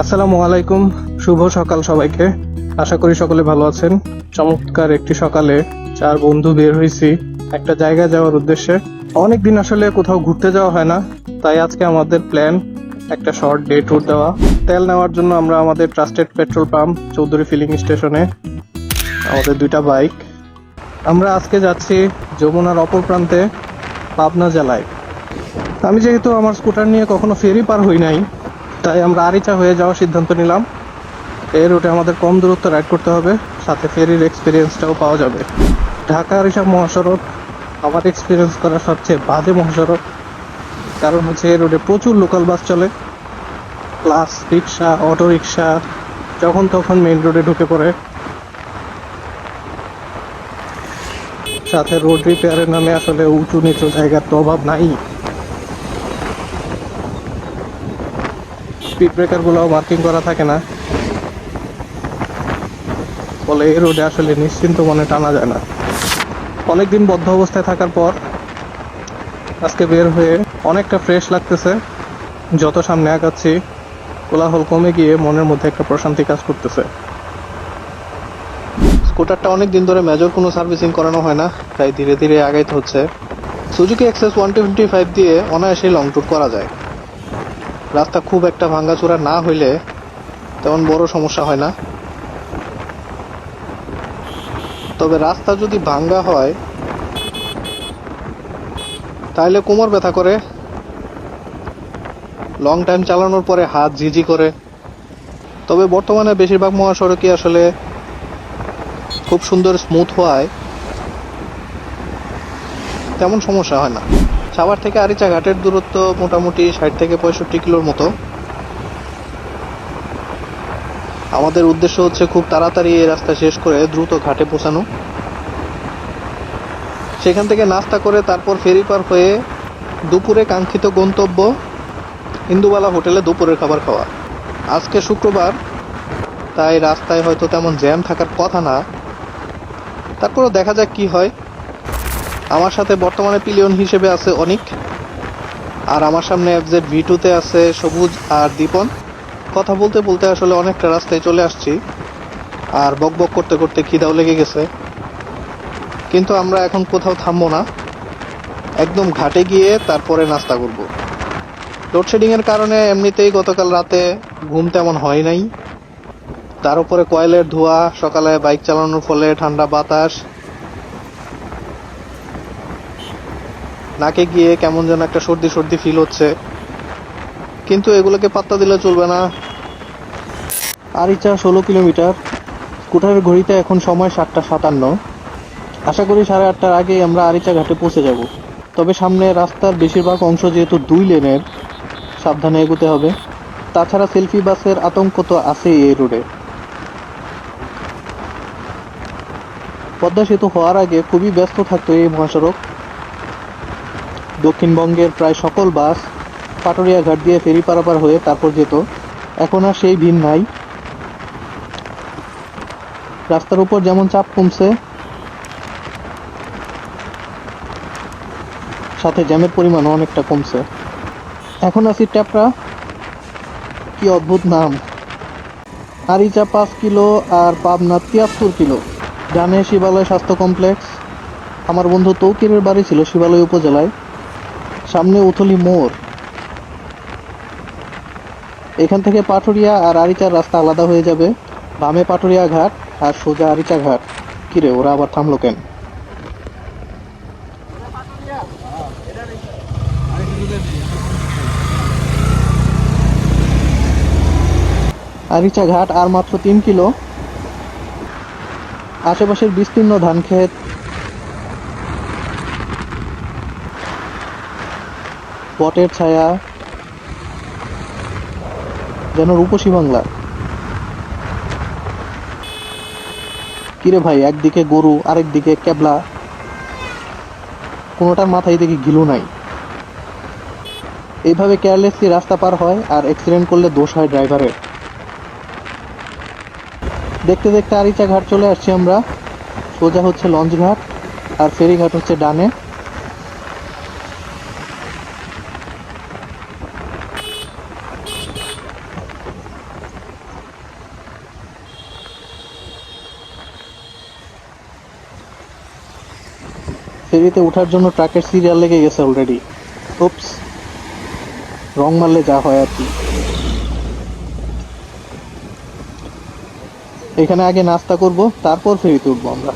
আসসালামু আলাইকুম। শুভ সকাল সবাইকে। আশা করি সকলে ভালো আছেন। চমৎকার একটি সকালে চার বন্ধু বের হয়েছি একটা জায়গায় যাওয়ার উদ্দেশ্যে। অনেকদিন আসলে কোথাও ঘুরতে যাওয়া হয় না, তাই আজকে আমাদের প্ল্যান একটা শর্ট ডে ট্যুর দেওয়া। তেল নেওয়ার জন্য আমরা আমাদের trusted petrol pump Chowdhury filling স্টেশনে আমাদের দুইটা বাইক আমরা আজকে যাচ্ছি যমুনার অপর প্রান্তে, পাবনা জেলায়। আমি যেহেতু আমার স্কুটার নিয়ে কখনো ফেরি পার হই নাই তাই আমরা আরিচা হয়ে যাওয়ার সিদ্ধান্ত নিলাম। এই রুটে আমাদের কম দূরত্ব রাইড করতে হবে, সাথে ফেরির এক্সপিরিয়েন্সটাও পাওয়া যাবে। ঢাকা আরিচা মহাসড়ক আমার এক্সপিরিয়েন্স করা সবচেয়ে বাজে মহাসড়ক। কারণ হচ্ছে এই রোডে প্রচুর লোকাল বাস চলে প্লাস রিক্সা অটো রিক্সা যখন তখন মেইন রোডে ঢুকে পড়ে। সাথে রোড রিপেয়ারের নামে আসলে উঁচু নিচু জায়গার তো অভাব নাই। স্পিড ব্রেকারগুলোও মার্কিং করা থাকে না। ফলে এই রোডে আসলে নিশ্চিন্ত মনে টানা যায় না। অনেকদিন বদ্ধ অবস্থায় থাকার পর আজকে বের হয়ে অনেকটা ফ্রেশ লাগতেছে। যত সামনে আগাচ্ছি, কোলাহল কমে গিয়ে মনের মধ্যে একটা প্রশান্তি কাজ করতেছে। স্কুটারটা অনেক দিন ধরে মেজর কোনো সার্ভিসিং করানো হয় না, তাই ধীরে ধীরে আগাইতে হচ্ছে। Suzuki Access one twenty five দিয়ে অনায়াসেই লং ট্যুর করা যায়। রাস্তা খুব একটা ভাঙ্গাচোরা না হইলে তেমন বড় সমস্যা হয় না। তবে রাস্তা যদি ভাঙ্গা হয় তাহলে কোমর ব্যথা করে। লং টাইম চালানোর পরে হাত ঝিঝি করে। তবে বর্তমানে বেশিরভাগ মহাসড়কই আসলে খুব সুন্দর স্মুথ হওয়ায় তেমন সমস্যা হয় না। সাভার থেকে আরিচা ঘাটের দূরত্ব মোটামুটি ষাট থেকে পঁয়ষট্টি কিলোর মতো। আমাদের উদ্দেশ্য হচ্ছে খুব তাড়াতাড়ি এই রাস্তা শেষ করে দ্রুত ঘাটে পৌঁছানো। সেখান থেকে নাস্তা করে তারপর ফেরি পার হয়ে দুপুরে কাঙ্ক্ষিত গন্তব্য ইন্দুবালা হোটেলে দুপুরের খাবার খাওয়া। আজকে শুক্রবার, তাই রাস্তায় হয়তো তেমন জ্যাম থাকার কথা না। তারপরও দেখা যাক কি হয়। আমার সাথে বর্তমানে পিলিয়ন হিসেবে আছে অনিক, আর আমার সামনে এফজেড ভি টুতে আছে সবুজ আর দীপন। কথা বলতে বলতে আসলে অনেকটা রাস্তায় চলে আসছি, আর বক বক করতে করতে খিদাও লেগে গেছে। কিন্তু আমরা এখন কোথাও থামবো না, একদম ঘাটে গিয়ে তারপরে নাস্তা করব। লোডশেডিং এর কারণে এমনিতেই গতকাল রাতে ঘুম তেমন হয় নাই। তার উপরে কয়েলের ধোঁয়া, সকালে বাইক চালানোর ফলে ঠান্ডা বাতাস নাকে গিয়ে কেমন যেন একটা সর্দি সর্দি ফিল হচ্ছে। কিন্তু এগুলোকে পাত্তা দিলে চলবে না। আরিচা ষোলো কিলোমিটার। স্কুটারের ঘড়িতে এখন সময় সাতটা সাতান্ন। আশা করি সাড়ে আটটার আগেই আমরা আরিচা ঘাটে পৌঁছে যাব। তবে সামনে রাস্তার বেশিরভাগ অংশ যেহেতু দুই লেনের, সাবধানে এগোতে হবে। তাছাড়া সেলফি বাসের আতঙ্ক তো আছেই এই রোডে। পদ্মা সেতু হওয়ার আগে খুবই ব্যস্ত থাকতো এই মহাসড়ক। দক্ষিণবঙ্গের প্রায় সকল বাস পাটুরিয়া ঘাট দিয়ে ফেরি পারাপার হয়ে তারপর যেত। এখন আর সেই ভিড় নাই। রাস্তার উপর যেমন চাপ কমছে, সাথে জ্যামের পরিমাণও অনেকটা কমছে। এখন আছি ট্যাপরা। কি অদ্ভুত নাম। আরিচা পাঁচ কিলো আর পাবনা তিয়াত্তর কিলো। ডানে শিবালয় স্বাস্থ্য কমপ্লেক্স। আমার বন্ধু তৌকিরের বাড়ি ছিল শিবালয় উপজেলায়। সামনে উথলি মোড়। এখান থেকে পাটুরিয়া আর আরিচার রাস্তা আলাদা হয়ে যাবে। বামে পাটুরিয়া ঘাট আর সোজা আরিচা ঘাট। কিরে, ওরা আবার থামলো কেন? আরিচা ঘাট আর মাত্র তিন কিলো। আশেপাশের বিস্তীর্ণ ধান ক্ষেত বটের ছায়া যেন রূপসী বাংলা। কিরে ভাই, একদিকে গরু, আরেকদিকে ক্যাবলা। কোনোটার মাথায় দেখি গিলু নাই। এইভাবে কেয়ারলেসলি রাস্তা পার হয় আর অ্যাক্সিডেন্ট করলে দোষ হয় ড্রাইভারের দেখতে দেখতে আরিচা ঘাট চলে আসছি আমরা। সোজা হচ্ছে লঞ্চ ঘাট আর ফেরি ঘাট হচ্ছে ডানে। ফেরিতে ওঠার জন্য ট্রাকের সিরিয়াল লেগে গেছে অলরেডি উপস রং মারলে যা হয় আর কি। এখানে আগে নাস্তা করব, তারপর ফেরিতে উঠবো আমরা।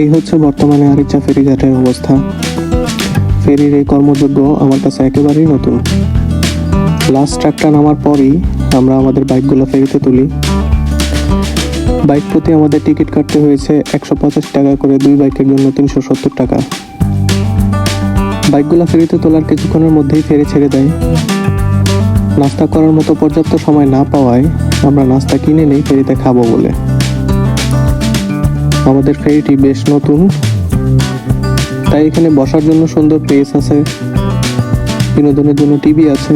এই হচ্ছে বর্তমানে আরিচা ফেরিঘাটের অবস্থা। ফেরির এই কর্মযোগ্য আমার কাছে একেবারেই নতুন। লাস্ট ট্রাকটা নামার পরই আমরা আমাদের বাইকগুলো ফেরিতে তুলি। বাইক প্রতি আমাদের টিকিট কাটতে হয়েছে একশো পঁচাশ টাকা করে, দুই বাইকের জন্য তিনশো সত্তর টাকা। বাইকগুলো ফেরিতে তোলার কিছুক্ষণের মধ্যেই ফেরি ছেড়ে দেয়। নাস্তা করার মতো পর্যাপ্ত সময় না পাওয়ায় আমরা নাস্তা কিনে নেই, ফেরিতে খাব বলে। আমাদের ফেরিটি বেশ নতুন। তাই এখানে বসার জন্য সুন্দর প্লেস আছে। বিনোদনের জন্য টিভি আছে।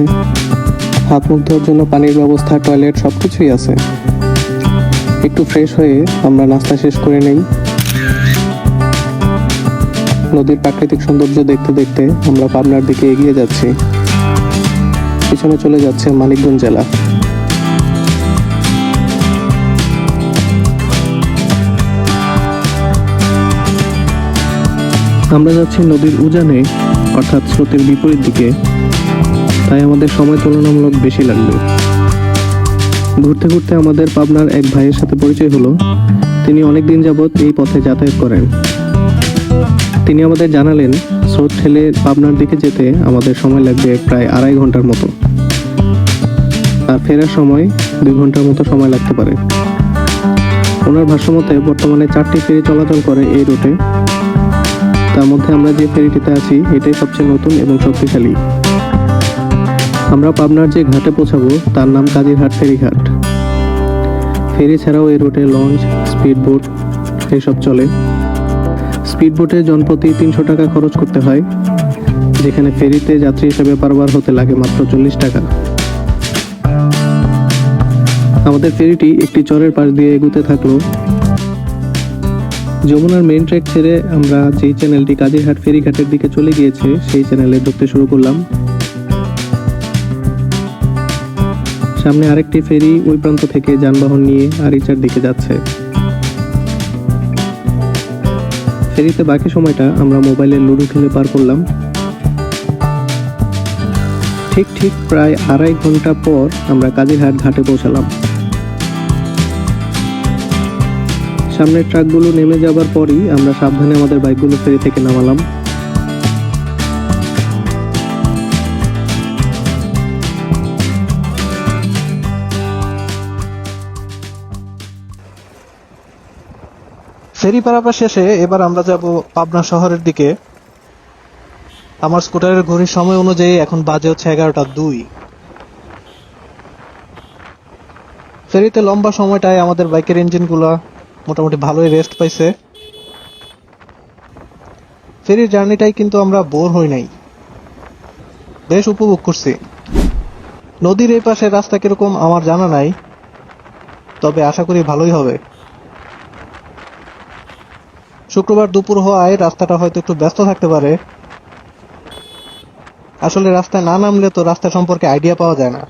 হাত মুখ ধোয়ার জন্য পানির ব্যবস্থা টয়লেট সব কিছুই আছে। একটু ফ্রেশ হয়ে আমরা নাস্তা শেষ করে নেই। নদীর প্রাকৃতিক সৌন্দর্য দেখতে দেখতে আমরা পাবনার দিকে এগিয়ে যাচ্ছি। পিছনে চলে যাচ্ছে মানিকগঞ্জ জেলা। আমরা যাচ্ছি নদীর উজানে, অর্থাৎ স্রোতের বিপরীত দিকে। তাই আমাদের সময় তুলনামূলক বেশি লাগবে। ঘুরতে ঘুরতে আমাদের পাবনার এক ভাইয়ের সাথে পরিচয় হলো। তিনি অনেক দিন যাবৎ এই পথে যাতায়াত করেন। তিনি আমাদের জানালেন, স্রোত ঠেলে পাবনার দিকে যেতে আমাদের সময় লাগবে প্রায় আড়াই ঘণ্টার মতো। আর ফেরার সময় দুই ঘণ্টার মতো সময় লাগতে পারে। ওনার ভাষ্যমতে বর্তমানে চারটি ফেরি চলাচল করে এই রুটে। তার মধ্যে আমরা যে ফেরিটিতে আছি, এটাই সবচেয়ে নতুন এবং শক্তিশালী। আমরা পাবনার যে ঘাটে পৌঁছাবো, তার নাম কাজিরহাট ফেরিঘাট। ফেরি ছাড়াও এই রুটে লঞ্চ স্পিড বোট এসব চলে। স্পিড বোটে জনপ্রতি তিনশো টাকা খরচ করতে হয়, যেখানে ফেরিতে যাত্রী হিসেবে পারবার হতে লাগে মাত্র চল্লিশ টাকা। আমাদের ফেরিটি একটি চরের পাশ দিয়ে এগুতে থাকল। যমুনার মেইন ট্র্যাক ছেড়ে আমরা যেই চ্যানেলটি কাজিরহাট ফেরিঘাটের দিকে চলে গিয়েছে, সেই চ্যানেলে ঢুকতে শুরু করলাম। সামনে আরেকটি ফেরি ওই প্রান্ত থেকে যানবাহন নিয়ে আরিচার দিকে যাচ্ছে। ফেরিতে বাকি সময়টা আমরা মোবাইলে লুডো খেলে পার করলাম। ঠিক ঠিক প্রায় আড়াই ঘণ্টা পর আমরা কাজিরহাট ঘাটে পৌঁছালাম। সামনের ট্রাকগুলো নেমে যাবার পরই আমরা সাবধানে আমাদের বাইকগুলো ফেরি থেকে নামালাম। ফেরি পারাপার শেষে এবার আমরা যাব পাবনা শহরের দিকে। আমার স্কুটারের ঘড়ির সময় অনুযায়ী এখন বাজে হচ্ছে এগারোটা দুই। ফেরিতে লম্বা সময়টায় আমাদের বাইকের ইঞ্জিনগুলো মোটামুটি ভালোই রেস্ট পাইছে। ফেরির জার্নিটাই কিন্তু আমরা বোর হই নাই। বেশ উপভোগ করছি। নদীর এই পাশে রাস্তা কীরকম আমার জানা নাই, তবে আশা করি ভালোই হবে। শুক্রবার দুপুর হওয়ায় রাস্তাটা হয়তো একটু ব্যস্ত থাকতে পারে। আসলে রাস্তায় না নামলে তো রাস্তা সম্পর্কে আইডিয়া পাওয়া যায় না।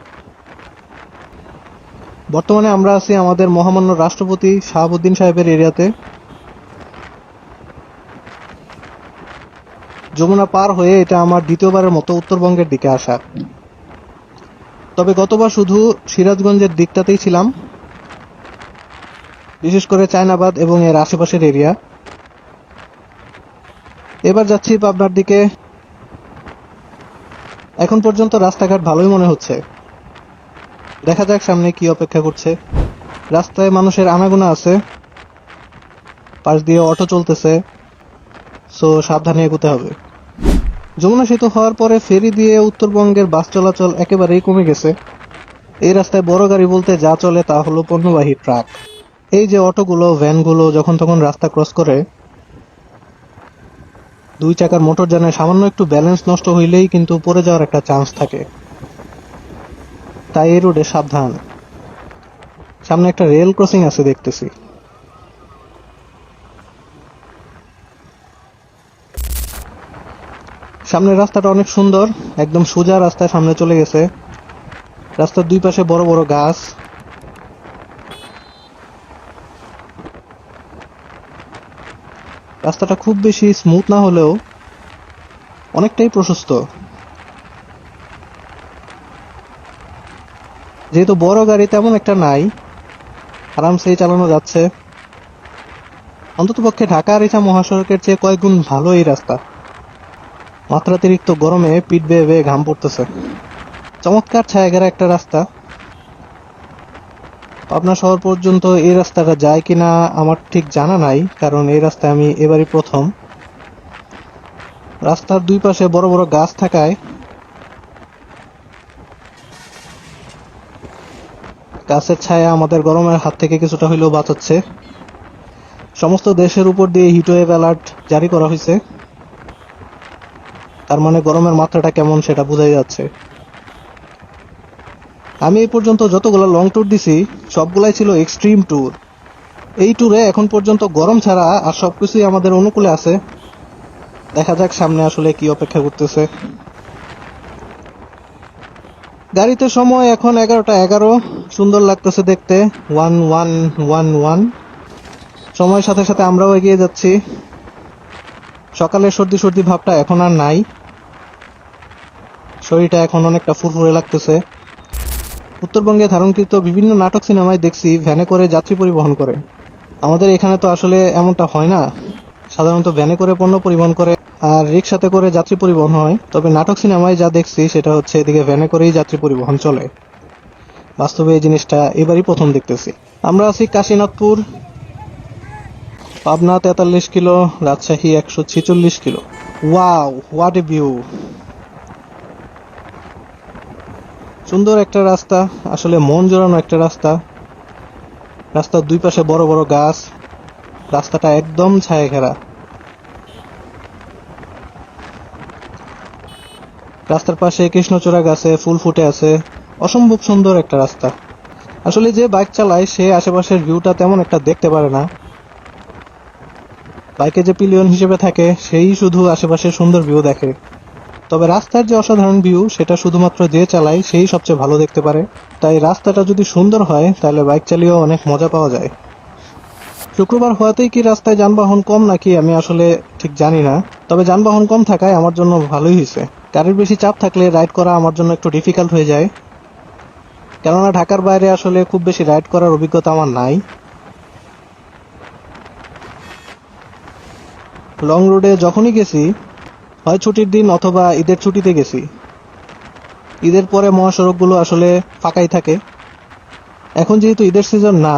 বর্তমানে আমরা আছি আমাদের মহামান্য রাষ্ট্রপতি শাহাবুদ্দিন সাহেবের এরিয়াতে। যমুনা পার হয়ে এটা আমার দ্বিতীয়বারের মতো উত্তরবঙ্গের দিকে আসা। তবে গতবার শুধু সিরাজগঞ্জের দিকটাতেই ছিলাম। বিশেষ করে চায়নাবাদ এবং এর আশেপাশের এরিয়া। এবার যাচ্ছি পাবনার দিকে। এখন পর্যন্ত রাস্তাঘাট ভালোই মনে হচ্ছে। দেখা যাক সামনে কি অপেক্ষা করছে। রাস্তায় মানুষের আনাগোনা আছে। পাশ দিয়ে অটো চলতেছে। সো সাবধানে এগোতে হবে। যমুনা সেতু হওয়ার পরে ফেরি দিয়ে উত্তরবঙ্গের বাস চলাচল একেবারেই কমে গেছে। এই রাস্তায় বড় গাড়ি বলতে যা চলে তা হলো পণ্যবাহী ট্রাক। এই যে অটোগুলো, ভ্যানগুলো যখন তখন রাস্তা ক্রস করে দুই চাকার মোটর মোটরযানের সামান্য একটু ব্যালেন্স নষ্ট হইলেই কিন্তু পড়ে যাওয়ার একটা চান্স থাকে। তাই এই রোডে সাবধান। সামনে একটা রেল ক্রসিং আছে দেখতেছি। সামনের রাস্তাটা অনেক সুন্দর, একদম সোজা রাস্তায় সামনে চলে গেছে। রাস্তার দুই পাশে বড় বড় গাছ। রাস্তাটা খুব বেশি স্মুথ না হলেও অনেকটাই প্রশস্ত। যেহেতু বড় গাড়ি তেমন একটা নাই আরামসেই চালানো যাচ্ছে। অন্ততপক্ষে ঢাকা আরিচা মহাসড়কের চেয়ে কয়েক গুণ ভালো এই রাস্তা। মাত্রাতিরিক্ত গরমে পিঠ বেয়ে বেয়ে ঘাম পড়তেছে। চমৎকার ছায়াঘেরা একটা রাস্তা। পাবনা শহর পর্যন্ত এই রাস্তাটা যায় কিনা আমার ঠিক জানা নাই, কারণ এই রাস্তায় আমি এবারই প্রথম। রাস্তার দুই পাশে বড় বড় গাছ থাকায় গাছের ছায়া আমাদের গরমের হাত থেকে কিছুটা হইলেও বাঁচাচ্ছে। সমস্ত দেশের উপর দিয়ে হিটওয়েভ অ্যালার্ট জারি করা হয়েছে তার মানে গরমের মাত্রাটা কেমন সেটা বোঝাই যাচ্ছে। আমি এই পর্যন্ত যতগুলো লং ট্যুর দিছি, সবগুলাই ছিল এক্সট্রিম ট্যুর এই ট্যুরে এখন পর্যন্ত গরম ছাড়া আর সবকিছুই আমাদের অনুকূলে আছে। দেখা যাক সামনে আসলে কি অপেক্ষা করতেছে। গাড়িতে সময় এখন এগারোটা এগারো। সুন্দর লাগতেছে দেখতে। ওয়ান ওয়ান ওয়ান ওয়ান সময়ের সাথে সাথে আমরাও এগিয়ে যাচ্ছি। সকালে সর্দি সর্দি ভাবটা এখন আর নাই। শরীরটা এখন অনেকটা ফুরফুরে লাগতেছে। উত্তরবঙ্গে ধারণকৃত বিভিন্ন নাটক সিনেমায় দেখছি, ভ্যানে করে যাত্রী পরিবহন করে। আমাদের এখানে তো আসলে এমনটা হয় না। সাধারণত ভ্যানে করে পণ্য পরিবহন করে আর রিক্সাতে করে যাত্রী পরিবহন হয়। তবে নাটক সিনেমায় যা দেখছি, সেটা হচ্ছে এদিকে ভ্যানে করেই যাত্রী পরিবহন চলে। বাস্তবে এই জিনিসটা এবারই প্রথম দেখতেছি। আমরা আছি কাশীনাথপুর। পাবনা তেতাল্লিশ কিলো, রাজশাহী একশো ছেচল্লিশ kilo. Wow, what a view! সুন্দর একটা রাস্তা, আসলে মন জোড়ানো একটা রাস্তা। রাস্তার দুই পাশে বড় বড় গাছ, রাস্তাটা একদম ছায়া ঘেরা রাস্তার পাশে কৃষ্ণচূড়া গাছে ফুল ফুটে আছে, অসম্ভব সুন্দর একটা রাস্তা। আসলে যে বাইক চালায়, সে আশেপাশের ভিউটা তেমন একটা দেখতে পারে না। বাইকে যে পিলিয়ন হিসেবে থাকে, সেই শুধু আশেপাশের সুন্দর ভিউ দেখে। তবে রাস্তার যে অসাধারণ ভিউ সেটা শুধুমাত্র যে চালায় সেই সবচেয়ে ভালো দেখতে পারে। তাই রাস্তাটা যদি সুন্দর হয়, তাহলে বাইক চালিয়েও অনেক মজা পাওয়া যায়। শুক্রবার হওয়াতেই কি রাস্তায় যানবাহন কম নাকি আমি আসলে ঠিক জানি না। তবে যানবাহন কম থাকায় আমার জন্য ভালোই হয়েছে। গাড়ির বেশি চাপ থাকলে রাইড করা আমার জন্য একটু ডিফিকাল্ট হয়ে যায়। কেননা ঢাকার বাইরে আসলে খুব বেশি রাইড করার অভিজ্ঞতা আমার নাই। লং রুটে যখনই গেছি হয় ছুটির দিন অথবা ঈদের ছুটিতে গেছি। ঈদের পরে মহাসড়কগুলো আসলে ফাঁকাই থাকে। এখন যেহেতু ঈদের সিজন না,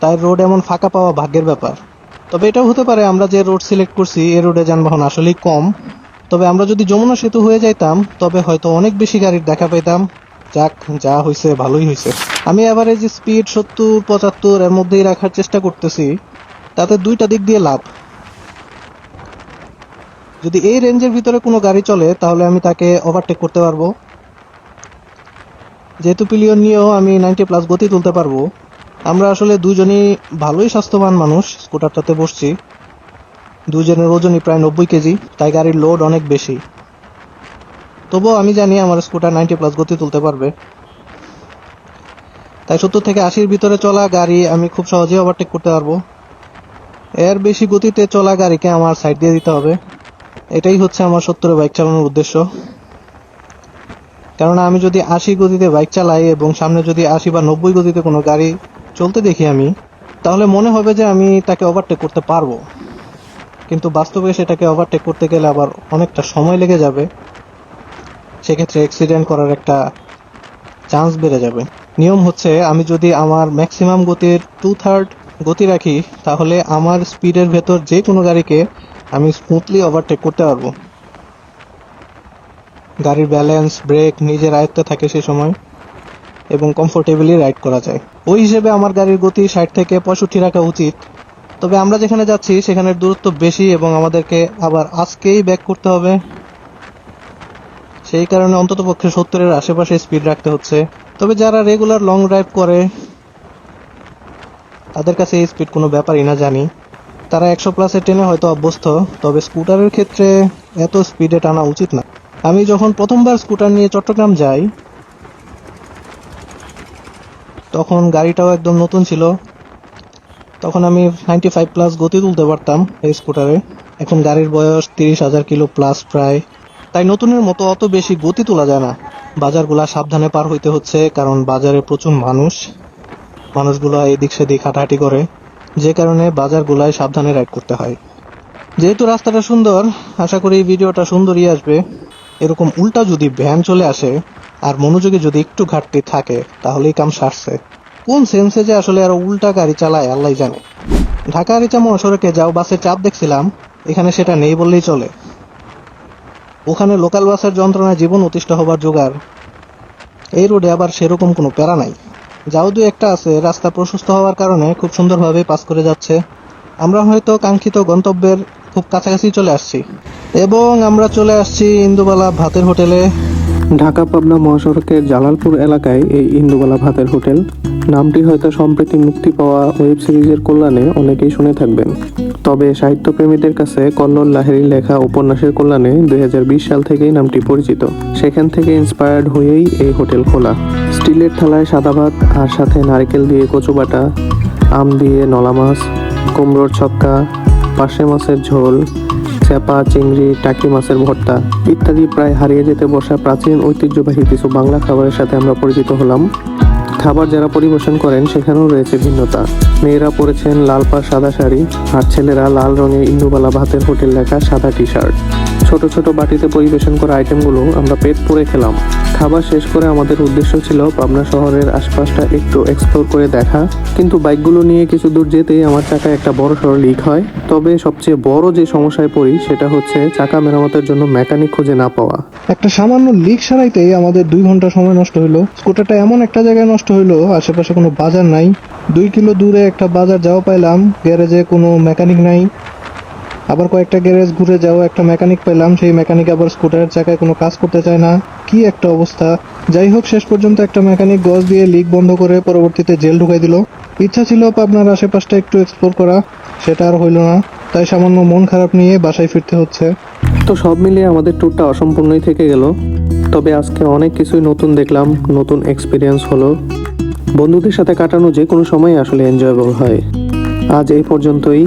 তাই রোড এমন ফাঁকা পাওয়া ভাগ্যের ব্যাপার। তবে এটাও হতে পারে আমরা যে রোড সিলেক্ট করছি এ রোডে যানবাহন আসলেই কম। তবে আমরা যদি যমুনা সেতু হয়ে যাইতাম, তবে হয়তো অনেক বেশি গাড়ির দেখা পেতাম যাক, যা হয়েছে ভালোই হয়েছে আমি এভারেজ স্পিড সত্তর, পঁচাত্তর এর মধ্যেই রাখার চেষ্টা করতেছি। তাতে দুইটা দিক দিয়ে লাভ। যদি এই রেঞ্জের ভিতরে কোনো গাড়ি চলে, তাহলে আমি তাকে ওভারটেক করতে পারব। যেহেতু পিলিয়ন নিয়েও আমি নাইনটি প্লাস গতি তুলতে পারব, আমরা আসলে দুজনই ভালোই স্বাস্থ্যবান মানুষ, স্কুটারটাতে বসছি। দুজনের ওজনই প্রায় নব্বই কেজি, তাই গাড়ির লোড অনেক বেশি। তবুও আমি জানি আমার স্কুটার নাইনটি প্লাস গতি তুলতে পারবে। তাই সত্তর থেকে আশির ভিতরে চলা গাড়ি আমি খুব সহজেই ওভারটেক করতে পারব। এর বেশি গতিতে চলা গাড়িকে আমার সাইড দিয়ে দিতে হবে। এটাই হচ্ছে আমার সত্তরে বাইক চালানোর উদ্দেশ্য। কেননা আমি যদি আশি গতিতে বাইক চালাই এবং সামনে যদি আশি বা নব্বই গতিতে কোনো গাড়ি চলতে দেখি আমি, তাহলে মনে হবে যে আমি তাকে ওভারটেক করতে পারব। কিন্তু বাস্তবে সেটাকে ওভারটেক করতে গেলে আবার অনেকটা সময় লেগে যাবে। সেক্ষেত্রে অ্যাক্সিডেন্ট করার একটা চান্স বেড়ে যাবে। নিয়ম হচ্ছে আমি যদি আমার ম্যাক্সিমাম গতির টু থার্ড গতি রাখি, তাহলে আমার স্পিডের ভেতর যে কোনো গাড়িকে আমি স্মুথলি ওভারটেক করতে পারব। গাড়ির ব্যালেন্স ব্রেক নিজের আয়ত্তে থাকে সে সময় এবং কমফোর্টেবলি রাইড করা যায়। ওই হিসেবে আমার গাড়ির গতি ষাট থেকে পঁয়ষট্টি রাখা উচিত। তবে আমরা যেখানে যাচ্ছি, সেখানের দূরত্ব বেশি এবং আমাদেরকে আবার আজকেই ব্যাক করতে হবে। সেই কারণে অন্ততপক্ষে সত্তরের আশেপাশে স্পিড রাখতে হচ্ছে। তবে যারা রেগুলার লং ড্রাইভ করে, তাদের কাছে এই স্পিড কোনো ব্যাপারই না, জানি। তারা একশো প্লাসে টেনে হয়তো অভ্যস্ত, তবে স্কুটারের ক্ষেত্রে এত স্পিডে টানা উচিত না। আমি যখন প্রথমবার স্কুটার নিয়ে চট্টগ্রাম যাই, তখন গাড়িটাও একদম নতুন ছিল। তখন আমি নাইনটি ফাইভ প্লাস গতি তুলতে পারতাম এই স্কুটারে। এখন গাড়ির বয়স তিরিশ হাজার কিলো প্লাস প্রায়। তাই নতুনের মতো অত বেশি গতি তোলা যায় না। বাজারগুলা সাবধানে পার হইতে হচ্ছে, কারণ বাজারে প্রচুর মানুষ। মানুষগুলো এদিক সেদিক হাঁটাহাঁটি করে। যে কারণে বাজারগুলায় সাবধানে রাইড করতে হয়। যেহেতু রাস্তাটা সুন্দর, আশা করি এই ভিডিওটা সুন্দরই আসবে। এরকম উল্টা যদি ভ্যান চলে আসে, আর মনোযোগে যদি একটু ঘাটতি থাকে, তাহলেই কাম সারছে। কোন সেন্সে যে আসলে আরও উল্টা গাড়ি চালায়, আল্লাহ জানে। ঢাকা রিচা মহাসড়কে যাও বাসে চাপ দেখছিলাম, এখানে সেটা নেই বললেই চলে। ওখানে লোকাল বাসের যন্ত্রণায় জীবন অতিষ্ঠ হবার জোগাড়। এই রোডে আবার সেরকম কোনো প্যারা নাই। যাও দু একটা আছে, রাস্তা প্রশস্ত হওয়ার কারণে খুব সুন্দরভাবে পাস করে যাচ্ছে। আমরা হয়তো কাঙ্ক্ষিত গন্তব্যের খুব কাছাকাছি চলে আসছি। এবং আমরা চলে আসছি ইন্দুবালা ভাতের হোটেলে। ঢাকা পাবনা মহাসড়কের জালালপুর এলাকায় এই ইন্দুবালা ভাতের হোটেল। নামটি হয়তো সম্প্রতি মুক্তি পাওয়া ওয়েব সিরিজের কল্যাণে অনেকেই শুনে থাকবেন। তবে সাহিত্যপ্রেমীদের কাছে কল্লোল লাহেরির লেখা উপন্যাসের কল্যাণে দুই হাজার বিশ সাল থেকেই নামটি পরিচিত। সেখান থেকে ইন্সপায়ার্ড হয়েই এই হোটেল খোলা। স্টিলের থালায় সাদা ভাত আর সাথে নারকেল দিয়ে কচু বাটা, আম দিয়ে নলা মাছ, কুমড়োর ছক্কা, পার্শে মাছের ঝোল চেপা চিংড়ি, টাকি মাছের ভর্তা ইত্যাদি প্রায় হারিয়ে যেতে বসা প্রাচীন ঐতিহ্যবাহী কিছু বাংলা খাবারের সাথে আমরা পরিচিত হলাম। খাবার যারা পরিবেশন করেন সেখানেও রয়েছে ভিন্নতা। মেয়েরা পরেছেন লাল পা সাদা শাড়ি আর ছেলেরা লাল রঙের ইন্দুবালা ভাতের হোটেল লেখা সাদা টি শার্ট ছোট ছোট বাটিতে পরিবেশন করা আইটেমগুলো আমরা পেট পুরে খেলাম। খাবার শেষ করে আমাদের উদ্দেশ্য ছিল পাবনা শহরের আশপাশটা একটু এক্সপ্লোর করে দেখা। কিন্তু বাইকগুলো নিয়ে কিছু দূর যেতেই আমার চাকা একটা বড় সড়ো লিক হয়। তবে সবচেয়ে বড় যে সমস্যায় পড়ি সেটা হচ্ছে চাকা মেরামতের জন্য মেকানিক খুঁজে না পাওয়া। একটা সামান্য লিক সারাইতেই আমাদের দুই ঘণ্টা সময় নষ্ট হলো স্কুটারটা এমন একটা জায়গায় নষ্ট হলো আশেপাশে কোনো বাজার নাই। দুই কিলো দূরে একটা বাজার যাওয়া পাইলাম, গ্যারেজে কোনো মেকানিক নাই। আবার কয়েকটা গ্যারেজ ঘুরে যাও একটা মেকানিক পেলাম, সেই মেকানিক আবার স্কুটারের চাকায় কোনো কাজ করতে চায় না। কি একটা অবস্থা। যাই হোক, শেষ পর্যন্ত একটা মেকানিক গজ দিয়ে লিক বন্ধ করে পরবর্তীতে জেল ঢুকাই দিল। ইচ্ছা ছিল আপনার আশেপাশটা একটু এক্সপ্লোর করা, সেটা আর হইল না। তাই সামান্য মন খারাপ নিয়ে বাসায় ফিরতে হচ্ছে। তো সব মিলিয়ে আমাদের ট্যুরটা অসম্পূর্ণই থেকে গেল। তবে আজকে অনেক কিছুই নতুন দেখলাম, নতুন এক্সপিরিয়েন্স হলো। বন্ধুদের সাথে কাটানো যে কোনো সময় আসলে এনজয়েবল হয়। আজ এই পর্যন্তই।